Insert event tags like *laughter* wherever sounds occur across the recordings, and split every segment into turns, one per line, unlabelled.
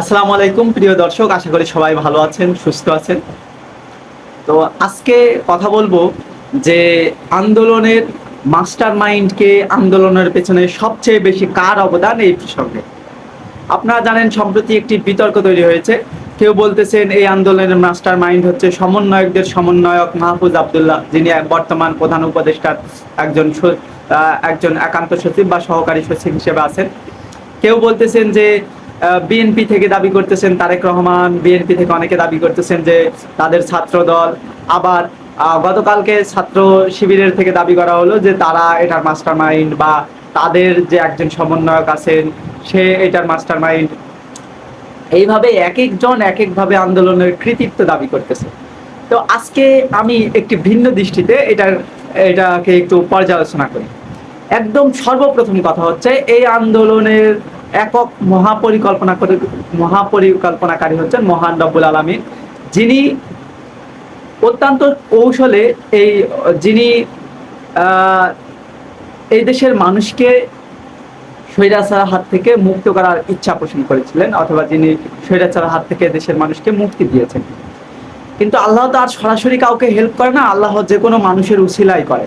আসসালামু আলাইকুম, প্রিয় দর্শক, আশা করি সবাই ভালো আছেন, সুস্থ আছেন। তো আজকে কথা বলব যে আন্দোলনের মাস্টার মাইন্ডকে আন্দোলনের পেছনে সবচেয়ে বেশি কার অবদান এই প্রসঙ্গে। আপনারা জানেন, সম্প্রতি একটি বিতর্ক তৈরি হয়েছে। কেউ বলতেছেন, এই আন্দোলনের মাস্টার মাইন্ড হচ্ছে সমন্বয়কদের সমন্বয়ক মাহফুজ আবদুল্লাহ, যিনি বর্তমান প্রধান উপদেষ্টার একজন একজন একান্ত সচিব বা সহকারী সচিব হিসেবে আছেন। কেউ বলতেছেন যে বিএনপি থেকে দাবি করতেছেন তারেক রহমান বিএনপি থেকে অনেকে দাবি করতেছেন যে তাদের ছাত্র দল। আবার গতকালকে ছাত্র শিবিরের থেকে দাবি করা হলো যে তারা এটার মাস্টার মাইন্ড বা তাদের যে একজন সমন্বয়ক আছেন, সে এটার মাস্টার মাইন্ড এইভাবে এক একজন এক একভাবে আন্দোলনের কৃতিত্ব দাবি করতেছে। তো আজকে আমি একটি ভিন্ন দৃষ্টিতে এটার, এটাকে একটু পর্যালোচনা করি। একদম সর্বপ্রথম কথা হচ্ছে, এই আন্দোলনের একক মহাপরিকল্পনা করে মহাপরিকল্পনাকারী হচ্ছেন মহান রব্বুল আলমী যিনি অত্যন্ত কৌশলে এই, যিনি এই দেশের মানুষকে স্বৈরাচার হাত থেকে মুক্ত করার ইচ্ছা পোষণ করেছিলেন অথবা যিনি স্বৈরাচার হাত থেকে দেশের মানুষকে মুক্তি দিয়েছেন। কিন্তু আল্লাহ তো আর সরাসরি কাউকে হেল্প করে না, আল্লাহ যে কোনো মানুষের উসিলাই করে।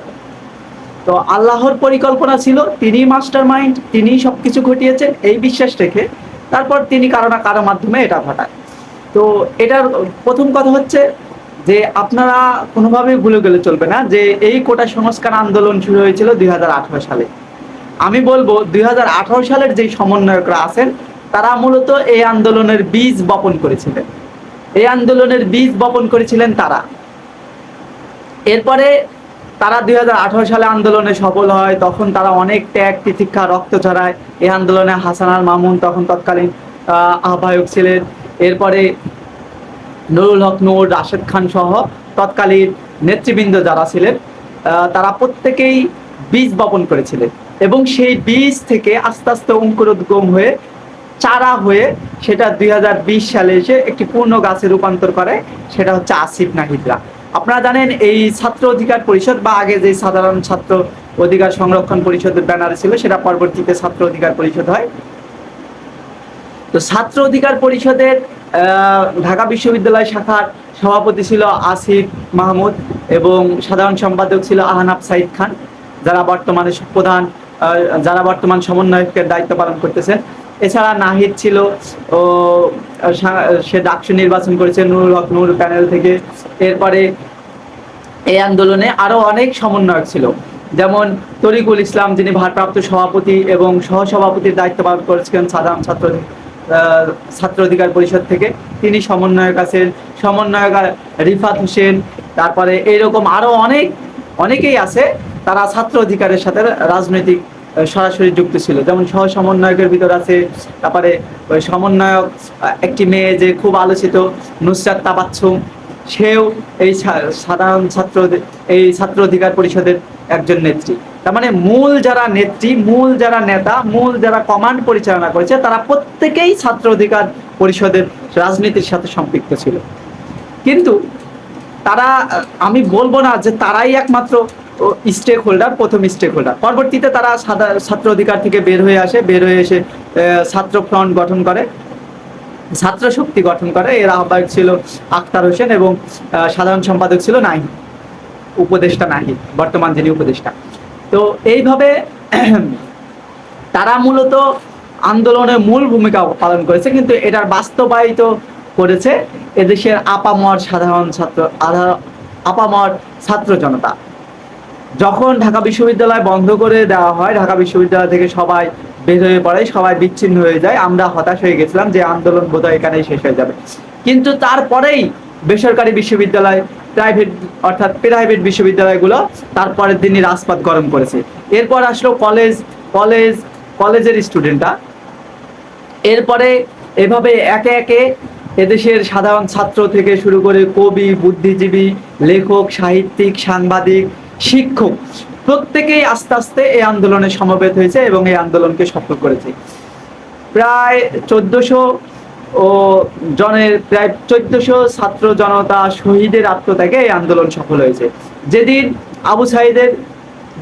তো আল্লাহর পরিকল্পনা ছিল তিনি মাস্টার মাইন্ড তিনি সবকিছু ঘটিয়েছেন এই বিশ্বাস রেখে তারপর তিনি কারও না কারও মাধ্যমে এটা ঘটায়। তো এটার প্রথম কথা হচ্ছে যে আপনারা কোনোভাবেই ভুলে গেলে চলবে না যে এই কোটা সংস্কার আন্দোলন শুরু হয়েছিল দুই হাজার আঠারো সালে। আমি বলব দুই হাজার আঠারো সালের যে সমন্বয়করা আছেন, তারা মূলত এই আন্দোলনের বীজ বপন করেছিলেন। এই আন্দোলনের বীজ বপন করেছিলেন তারা। এরপরে তারা দুই হাজার আঠারো সালে আন্দোলনে সফল হয় তখন তারা অনেক ত্যাগ তিতিক্ষা রক্ত ছড়ায় এই আন্দোলনে হাসানাল মামুন তখন তৎকালীন আহ, আহ্বায়ক ছিলেন। এরপরে নুরুল হক নূর রাশেদ খান সহ তৎকালীন নেতৃবৃন্দ যারা ছিলেন তারা প্রত্যেকেই বীজ বপন করেছিলেন এবং সেই বীজ থেকে আস্তে আস্তে অঙ্কুরোদ্গম হয়ে চারা হয়ে সেটা দুই হাজার বিশ সালে এসে একটি পূর্ণ গাছে রূপান্তর করে সেটা হচ্ছে আসিফ নাহিদরা আপনারা জানেন এই ছাত্র অধিকার পরিষদ বা আগে যে সাধারণ ছাত্র অধিকার সংরক্ষণ পরিষদের ব্যানারে ছিল, সেটা পরবর্তীতে ছাত্র অধিকার পরিষদ হয়। তো ছাত্র অধিকার পরিষদের ঢাকা বিশ্ববিদ্যালয় শাখার সভাপতি ছিল আসিফ মাহমুদ এবং সাধারণ সম্পাদক ছিল আহনাব সাইদ খান, যারা বর্তমানে প্রধান যারা বর্তমান সমন্বয়কের দায়িত্ব পালন করতেছেন। এছাড়া নাহিদ ছিল, ও, সে ডাকসু নির্বাচন করেছে নুরুল হক নূর প্যানেল থেকে। এরপরে এই আন্দোলনে আরও অনেক সমন্বয়ক ছিল। যেমন তরিকুল ইসলাম, যিনি ভারপ্রাপ্ত সভাপতি এবং সহসভাপতির দায়িত্ব পালন করেছিলেন সাধারণ ছাত্র ছাত্র অধিকার পরিষদ থেকে। তিনি সমন্বয়ক আছেন। সমন্বয়ক রিফাত হোসেন, তারপরে এইরকম আরও অনেক, অনেকেই আছে। তারা ছাত্র অধিকারের সাথে রাজনৈতিক সরাসরি যুক্ত ছিল। যেমন সহ সমন্বয়কের ভিতর আছে, তারপরে সমন্বয়ক একটি মেয়ে যে খুব আলোচিত, নুসরাত তাবাচ্ছুম, সেও এই সাধারণ ছাত্র, এই ছাত্র অধিকার পরিষদের একজন নেত্রী। তার মানে মূল যারা নেত্রী, মূল যারা নেতা, মূল যারা কমান্ড পরিচালনা করেছে, তারা প্রত্যেকেই ছাত্র অধিকার পরিষদের রাজনীতির সাথে সম্পৃক্ত ছিল। কিন্তু তারা, আমি বলব না যে তারাই একমাত্র স্টেক হোল্ডার প্রথম স্টেক হোল্ডার পরবর্তীতে তারা ছাত্র অধিকার থেকে বের হয়ে আসে, বের হয়ে এসে ছাত্র ফ্রন্ট গঠন করে, ছাত্র শক্তি গঠন করে। এর আহ্বায়ক ছিল আখতার হোসেন এবং সাধারণ সম্পাদক ছিল নাহি উপদেষ্টা নাহি বর্তমান যিনি উপদেষ্টা। তো এইভাবে *clears throat* তারা মূলত আন্দোলনের মূল ভূমিকা পালন করেছে, কিন্তু এটার বাস্তবায়িত করেছে এদেশের আপামর সাধারণ ছাত্র আপামর ছাত্র জনতা। যখন ঢাকা বিশ্ববিদ্যালয় বন্ধ করে দেওয়া হয়, ঢাকা বিশ্ববিদ্যালয় থেকে সবাই বের হয়ে পড়ে, সবাই বিচ্ছিন্ন হয়ে যায়। আমরা হতাশ হয়ে গেছিলাম যে আন্দোলন বোধহয় এখানেই শেষ হয়ে যাবে। কিন্তু তারপরেই বেসরকারি বিশ্ববিদ্যালয় প্রাইভেট অর্থাৎ প্রাইভেট বিশ্ববিদ্যালয়গুলো তারপরের দিনই রাজপাত গরম করেছে। এরপর আসলো কলেজ কলেজ কলেজের স্টুডেন্টরা এরপরে এভাবে একে একে এদেশের সাধারণ ছাত্র থেকে শুরু করে কবি, বুদ্ধিজীবী, লেখক, সাহিত্যিক, সাংবাদিক শিক্ষক। প্রত্যেকেই আস্তে আস্তে এই আন্দোলনে সমবেত হয়েছে এবং এই আন্দোলনকে সফল করেছে। প্রায় চোদ্দশো ও জনের, প্রায় চোদ্দশো ছাত্র জনতা শহীদের আত্মত্যাগে এই আন্দোলন সফল হয়েছে। যেদিন আবু সাইদের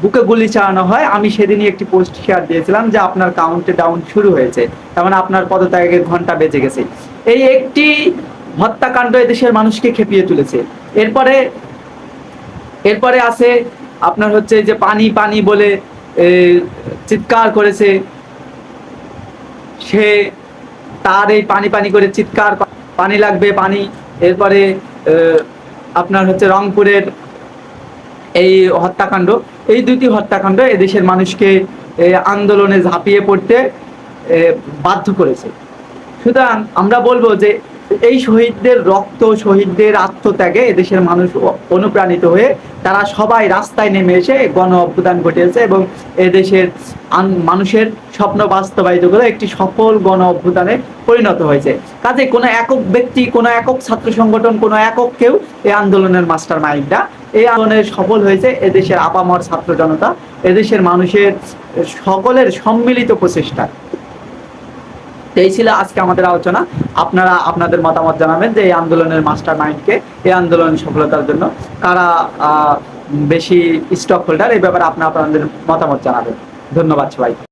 বুকে গুলি চালানো হয়, আমি সেদিনই একটি পোস্ট শেয়ার দিয়েছিলাম যে আপনার কাউন্টে ডাউন শুরু হয়েছে। তার মানে আপনার পদত্যাগের ঘণ্টা বেজে গেছে। এই একটি হত্যাকাণ্ড দেশের মানুষকে খেপিয়ে তুলেছে। এরপরে এরপরে আছে আপনার হচ্ছে যে পানি পানি বলে চিৎকার করেছে। সে তার এই পানি পানি করে চিৎকার পানি লাগবে, পানি। এরপরে আপনার হচ্ছে রংপুরের এই হত্যাকাণ্ড। এই দুটি হত্যাকাণ্ড এদেশের মানুষকে আন্দোলনে ঝাঁপিয়ে পড়তে বাধ্য করেছে। সুতরাং আমরা বলব যে এই শহীদদের রক্ত, শহীদদের আত্মত্যাগে এদেশের মানুষ অনুপ্রাণিত হয়ে তারা সবাই রাস্তায় নেমে এসে গণ অভ্যুত্থান ঘটিয়েছে এবং এদেশের মানুষের স্বপ্ন বাস্তবায়িত করে একটি সফল গণ অভ্যুদানে পরিণত হয়েছে। কাজে কোনো একক ব্যক্তি, কোনো একক ছাত্র সংগঠন, কোনো একক কেউ এই আন্দোলনের মাস্টার মাইন্ডটা এই আন্দোলনে সফল হয়েছে এদেশের আপামর ছাত্র জনতা, এদেশের মানুষের সকলের সম্মিলিত প্রচেষ্টা। এই ছিল আজকে আমাদের আলোচনা। আপনারা আপনাদের মতামত জানাবেন যে এই আন্দোলনের মাস্টার মাইন্ডকে এই আন্দোলন সফলতার জন্য কারা বেশি স্টক হোল্ডার এই ব্যাপারে আপনারা আপনাদের মতামত জানাবেন। ধন্যবাদ সবাই